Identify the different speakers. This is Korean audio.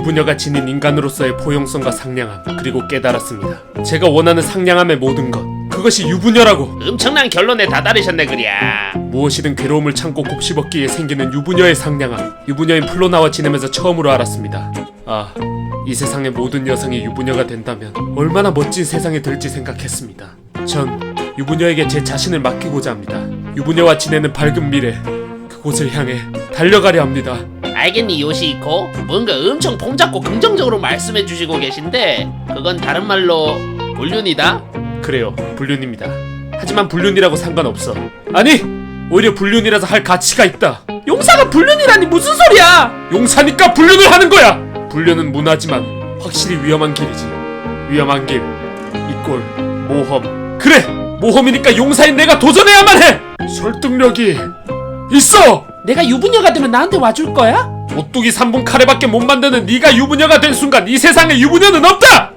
Speaker 1: 유부녀가 지닌 인간으로서의 포용성과 상냥함 그리고 깨달았습니다. 제가 원하는 상냥함의 모든 것 그것이 유부녀라고
Speaker 2: 엄청난 결론에 다다르셨네 그랴
Speaker 1: 무엇이든 괴로움을 참고 곱씹었기에 생기는 유부녀의 상냥함 유부녀인 플로나와 지내면서 처음으로 알았습니다. 아, 이 세상의 모든 여성이 유부녀가 된다면 얼마나 멋진 세상이 될지 생각했습니다. 전 유부녀에게 제 자신을 맡기고자 합니다. 유부녀와 지내는 밝은 미래 그곳을 향해 달려가려 합니다.
Speaker 2: 알겠니 요시이코? 뭔가 엄청 폼잡고 긍정적으로 말씀해 주시고 계신데 그건 다른 말로 불륜이다?
Speaker 1: 그래요, 불륜입니다. 하지만 불륜이라고 상관없어. 아니, 오히려 불륜이라서 할 가치가 있다. 용사가 불륜이라니 무슨 소리야? 용사니까 불륜을 하는 거야. 불륜은 문화지만 확실히 위험한 길이지. 위험한 길, 이꼴 모험. 그래, 모험이니까 용사인 내가 도전해야만 해. 설득력이 있어.
Speaker 3: 내가 유부녀가 되면 나한테 와줄 거야?
Speaker 1: 오뚜기 3분 카레밖에 못 만드는 네가 유부녀가 된 순간 이 세상에 유부녀는 없다.